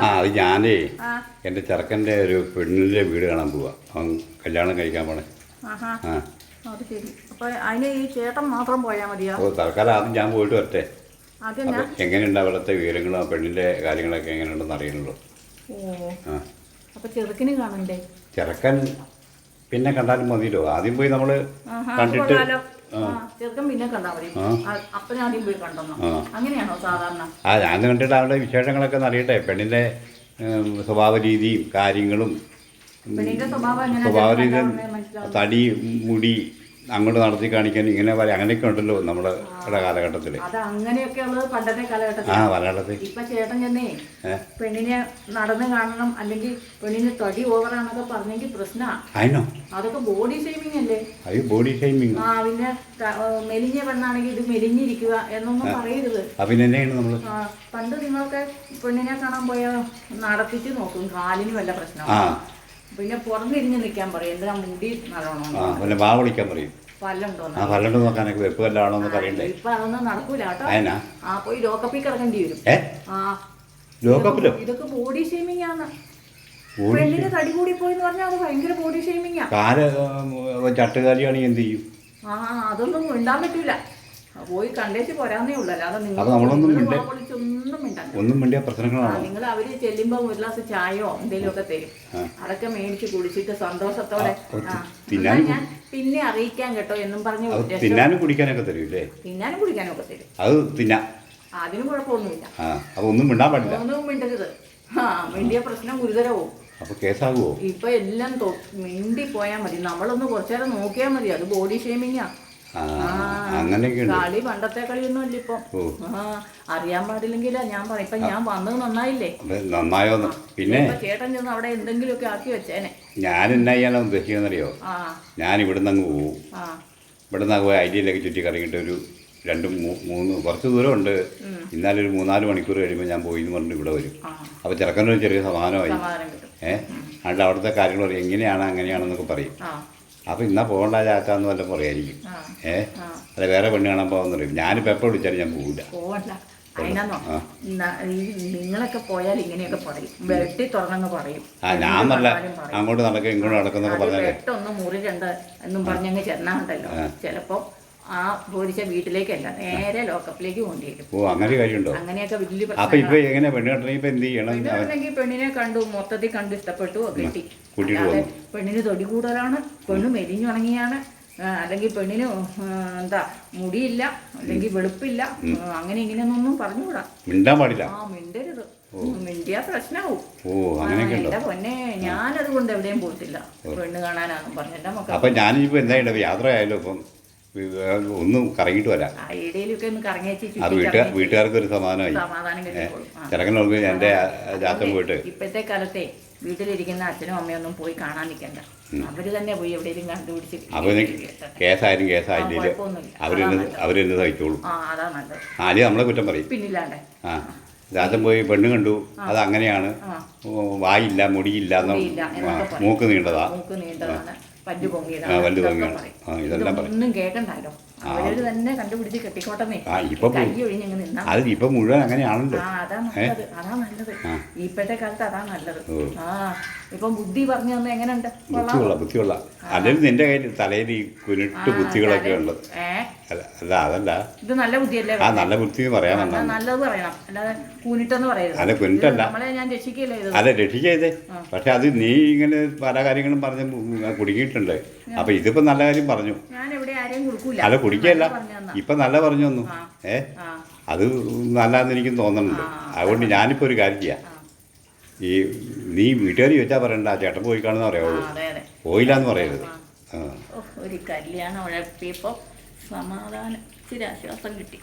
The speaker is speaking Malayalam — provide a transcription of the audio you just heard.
ആ അത് ഞാനേ എന്റെ ചെറുക്കന്റെ ഒരു പെണ്ണിന്റെ വീട് കാണാൻ പോവാ. അവൻ കല്യാണം കഴിക്കാൻ പോണേ. ആ. അത് ശരി. അപ്പൊ അതിന് ഈ ചേട്ടൻ മാത്രം പോയാ മതിയോ? അപ്പോൾ തൽക്കാലം ആദ്യം ഞാൻ പോയിട്ട് വരട്ടെ. അപ്പോൾ എങ്ങനെയുണ്ട് അവിടുത്തെ വിവരങ്ങളും ആ പെണ്ണിന്റെ കാര്യങ്ങളൊക്കെ എങ്ങനെയുണ്ടെന്ന് അറിയണല്ലോ ഓ. ആ. ചെറുക്കൻ പിന്നെ കണ്ടാലും മതിയല്ലോ. ആദ്യം പോയി നമ്മൾ കണ്ടിട്ട് ചെറുക്കൻ പിന്നെ കണ്ടാ മതി. ആ. അപ്പൻ ആദ്യം പോയി കണ്ടെന്നോ. അങ്ങനെയാണോ സാധാരണ? ആ ഞാൻ കണ്ടിട്ട് അവരുടെ വിശേഷങ്ങളൊക്കെ അറിയട്ടെ. പെണ്ണിന്റെ സ്വഭാവ രീതിയും കാര്യങ്ങളും സ്വഭാവ രീതി തടി മുടി അങ്ങോട്ട് നടത്തി കാണിക്കാൻ ഇങ്ങനെ പറയാം അങ്ങനെയൊക്കെ ഉണ്ടല്ലോ നമ്മുടെ ഇവിടെ കാലഘട്ടത്തിൽ അത് അങ്ങനെയൊക്കെ ഉള്ളത് പണ്ടത്തെ കാലഘട്ടത്തിൽ ആ ഇപ്പൊ ചേട്ടൻ ചെന്നേ പെണ്ണിനെ നടന്ന് കാണണം അല്ലെങ്കിൽ പെണ്ണിന് തടി പറഞ്ഞെങ്കിൽ അതൊക്കെ ബോഡി ഷേമിംഗ് അല്ലേ? അത് ബോഡി ഷെയ്മിങ് ആ പിന്നെ മെലിഞ്ഞ പെണ്ണാണെങ്കിൽ ഇത് മെലിഞ്ഞിരിക്കുക എന്നൊന്നും പറയരുത്. നമ്മൾ? പണ്ട് നിങ്ങൾക്ക് പെണ്ണിനെ കാണാൻ പോയ നടത്തിച്ച് നോക്കും. കാലിന് വല്ല പ്രശ്നം പിന്നെ പുറത്തിരിഞ്ഞ് നിൽക്കാൻ പറയും. എന്താ മുടി നല്ലോണം ആ പിന്നെ വാ വിളിക്കാൻ പറയും. പല്ലുണ്ടോ ആ പല്ലണ്ട് നോക്കാനൊക്കെ വെപ്പ് എന്നൊക്കെ അറിയണ്ടേ? ഇപ്പൊ അതൊന്നും നടക്കൂല കേട്ടോ. അതിനാ ആ പോയി ലോക്കപ്പിൽ കിടക്കേണ്ടി വരും. ഏ? ആ. ലോകകപ്പിലോ? ഇതൊക്കെ ബോഡി ഷേമിംഗ് ആണ്. പെണ്ണിന് തടി കൂടി പോയി എന്ന് പറഞ്ഞാൽ അത് ഭയങ്കര ബോഡി ഷേമിംഗ് ആ. കാൽ ചട്ടുകാലിയാണെങ്കിൽ എന്ത് ചെയ്യും? ആ അതൊന്നും മിണ്ടാൻ പറ്റൂല. പോയി കണ്ടേച്ച് പോരാന്നേ ഉള്ളൂ. അല്ലാതെ നിങ്ങൾ അപ്പൊ നമ്മളൊന്നും മിണ്ടേ? വാവിളിച്ചൊന്നും മിണ്ടാൻ ഒന്നും മിണ്ടിയ പ്രശ്നങ്ങളാണ്? നിങ്ങൾ അവർ ചെല്ലുമ്പോ ഒരു ഗ്ലാസ് ചായയോ എന്തെങ്കിലും ഒക്കെ തരും. അതൊക്കെ മേടിച്ച് കുടിച്ചിട്ട് സന്തോഷത്തോടെ ഞാൻ പിന്നെ അറിയിക്കാൻ കേട്ടോ എന്നും പറഞ്ഞു തിന്നാനും കുടിക്കാനൊക്കെ തരൂല്ലേ? തിന്നാനും കുടിക്കാനൊക്കെ തരും. അത് തിന്നാ. അതിനും കുഴപ്പമൊന്നുമില്ല. ഒന്നും മിണ്ടാൻ പാടില്ല. ഒന്നും മിണ്ടരുത്. ആ മിണ്ടിയ പ്രശ്നം ഗുരുതരവും അപ്പോൾ കേസാകുമോ ഇപ്പൊ എല്ലാം മിണ്ടി പോയാൽ മതി. നമ്മളൊന്ന് കുറച്ചേരം നോക്കിയാൽ മതി. അത് ബോഡി ഷേമിങ്ങാ കളി പണ്ടത്തെ കളിയൊന്നും അല്ല ഇപ്പൊ അറിയാൻ പാടില്ലെങ്കിലാ ഞാൻ പറയും ഇപ്പൊ ഞാൻ വന്നത് നന്നായില്ലേ? നന്നായോ പിന്നെ ചേട്ടൻ ചെന്ന് അവിടെ എന്തെങ്കിലുമൊക്കെ ആക്കി വെച്ചേനെ. ഞാൻ എന്നാ ചെയ്യാനാണ് ഉദ്ദേശിക്കുന്നറിയോ ഞാൻ ഇവിടുന്ന് അങ്ങ് പോവും. ഇവിടുന്ന് അങ്ങ് പോയി ഐഡിയയിലേക്ക് ചുറ്റി കറങ്ങിയിട്ട് ഒരു രണ്ടും മൂന്ന് കുറച്ച് ദൂരമുണ്ട്. ഇന്നാലും ഒരു മൂന്നാൽ മണിക്കൂർ കഴിയുമ്പോൾ ഞാൻ പോയി എന്ന് പറഞ്ഞിട്ട് ഇവിടെ വരും. അപ്പോൾ ചെറുക്കനൊരു ചെറിയ സമാധാനമായി. ഏഹ് അതുകൊണ്ട് അവിടുത്തെ കാര്യങ്ങൾ പറയും എങ്ങനെയാണ് അങ്ങനെയാണെന്നൊക്കെ പറയും. അപ്പോൾ ഇന്നാ പോകണ്ട ചാക്കാന്ന് വല്ലതും പറയായിരിക്കും. ഏ? അല്ല വേറെ പെണ്ണ് കാണാൻ പോകാന്ന് പറയും. ഞാനിപ്പോൾ എപ്പോൾ വിളിച്ചാലും ഞാൻ പോകില്ല. നിങ്ങളൊക്കെ പോയാൽ ഇങ്ങനെയൊക്കെ പറയും. വെട്ടി പറയും. ആ ഞാൻ നല്ല അങ്ങോട്ട് നടക്കും ഇങ്ങോട്ട് നടക്കുന്നൊക്കെ പറഞ്ഞാലേ. ഒന്ന് മുറി കണ്ട് എന്നും പറഞ്ഞങ്ങ് ചെന്നാണ്ടല്ലോ ചിലപ്പോ ആ പോലീച്ച വീട്ടിലേക്കല്ല നേരെ ലോക്കപ്പിലേക്ക് കൊണ്ടുവരും. ഓ അങ്ങനെ കാര്യമുണ്ടോ? അങ്ങനെയൊക്കെ വലിയ അപ്പോൾ പ്രശ്നം ഇപ്പോൾ എങ്ങനെ പെണ്ണ് ഇപ്പോൾ എന്ത് ചെയ്യണം? പിന്നെ പെണ്ണിനെ കണ്ടു മൊത്തത്തിൽ കണ്ടു ഇഷ്ടപ്പെട്ടു കിട്ടി. അല്ലാതെ പെണ്ണിന് തൊടി കൂടുതലാണ് പെണ്ണ് മെലിഞ്ഞുണങ്ങിയാണ് അല്ലെങ്കിൽ പെണ്ണിന് എന്താ മുടിയില്ല അല്ലെങ്കിൽ വെളുപ്പില്ല അങ്ങനെ ഇങ്ങനെയൊന്നും പറഞ്ഞുകൂടാ. മിണ്ടാൻ പാടില്ല. ആ മിണ്ടരുത്. മിണ്ടിയാ പ്രശ്നമാവും എന്റെ പൊന്നെ ഞാനത് കൊണ്ട് എവിടെയും പോയിട്ടില്ല പെണ്ണ് കാണാനാന്നും പറഞ്ഞു എന്റെ മക്കൾ അപ്പം ഞാനിപ്പോൾ എന്താ യാത്ര ആയാലും ഇപ്പം ഒന്നും കറങ്ങിയിട്ട് വരാം. അത് വീട്ടുകാർ വീട്ടുകാർക്ക് ഒരു സമാധാനമായി. ചെറുക്കനോർക്ക് എന്റെ ജാത്തം പോയിട്ട്. ഇപ്പോഴത്തെ കാലത്തെ വീട്ടിലിരിക്കുന്ന അച്ഛനും അമ്മയും ഒന്നും പോയി കാണാൻ നിൽക്കണ്ട. അവർ തന്നെ പോയി എവിടെയെങ്കിലും കണ്ടുപിടിച്ച് കേട്ടട്ടെ. കേസായാലും കേസായില്ലേ. അവരെന്ന്. അവരെന്ന് സഹിച്ചോളും. ആദ്യം നമ്മളെ കുറ്റം പറയും? പിന്നില്ലാണ്ട്. ആ രാത്രം പോയി പെണ്ണ് കണ്ടു. അത് അങ്ങനെയാണ്. വായില്ല മുടിയില്ല. മൂക്ക് നീണ്ടതാ. മൂക്ക് നീണ്ടതാണ്. പല്ല് ആ, ആ, ഇതെല്ലാം പറയും. ഒന്നും കേൾക്കണ്ടാലോ തന്നെ കണ്ടുപിടിച്ച് കെട്ടിക്കോട്ടെന്നേ. ആ ഇപ്പൊ കൈ നിന്നാ അത് ഇപ്പം മുഴുവൻ അങ്ങനെയാണല്ലോ. ആ അതാ നല്ലത്. അതാ നല്ലത്. ആ. ഇപ്പോഴത്തെ കാലത്ത് അതാ നല്ലത്. ആ ഇപ്പം ബുദ്ധി പറഞ്ഞു തന്നെ എങ്ങനെയുണ്ട്? ബുദ്ധിയുള്ള ബുദ്ധിയുള്ള. അല്ലെങ്കിൽ നിന്റെ കയ്യിൽ തലയിൽ ഈ കുരുട്ട് ബുദ്ധികളൊക്കെ ഉള്ളത്. ഏ? അല്ല അതല്ല. ഇത് നല്ല ബുദ്ധിയല്ലേ? ആ നല്ല ബുദ്ധി എന്ന് പറയാൻ നല്ലത് പറയണം. അല്ലാതെ കൂനിട്ടെന്ന് പറയരുത്. അല്ല കുനിട്ടല്ല. നമ്മളെ ഞാൻ രക്ഷിക്കില്ല ഇത് അല്ല രക്ഷിക്കരുത് പക്ഷെ അത് നീ ഇങ്ങനെ പല കാര്യങ്ങളും പറഞ്ഞ് കുടുങ്ങിയിട്ടുണ്ട്. അപ്പൊ ഇതിപ്പോ നല്ല കാര്യം പറഞ്ഞു. ഞാൻ എവിടെ ആരെയും കൊടുക്കൂല. അല്ല കുടിക്കല്ല ഇപ്പൊ നല്ല പറഞ്ഞു തന്നു. ഏ? അത് നല്ലതെന്ന് എനിക്ക് തോന്നുന്നുണ്ട്. അതുകൊണ്ട് ഞാനിപ്പോ ഒരു കാര്യം ചെയ്യാം. ഈ നീ വീട്ടുകാർ ചോദിച്ചാൽ പറയണ്ട. ചേട്ടൻ പോയി കാണുന്ന അതെ പോയില്ല എന്ന് പറയരുത്. ഒരു കല്യാണം ഉഴപ്പിയപ്പോ സമാധാനം. ഇച്ചിരി ആശ്വാസം കിട്ടി.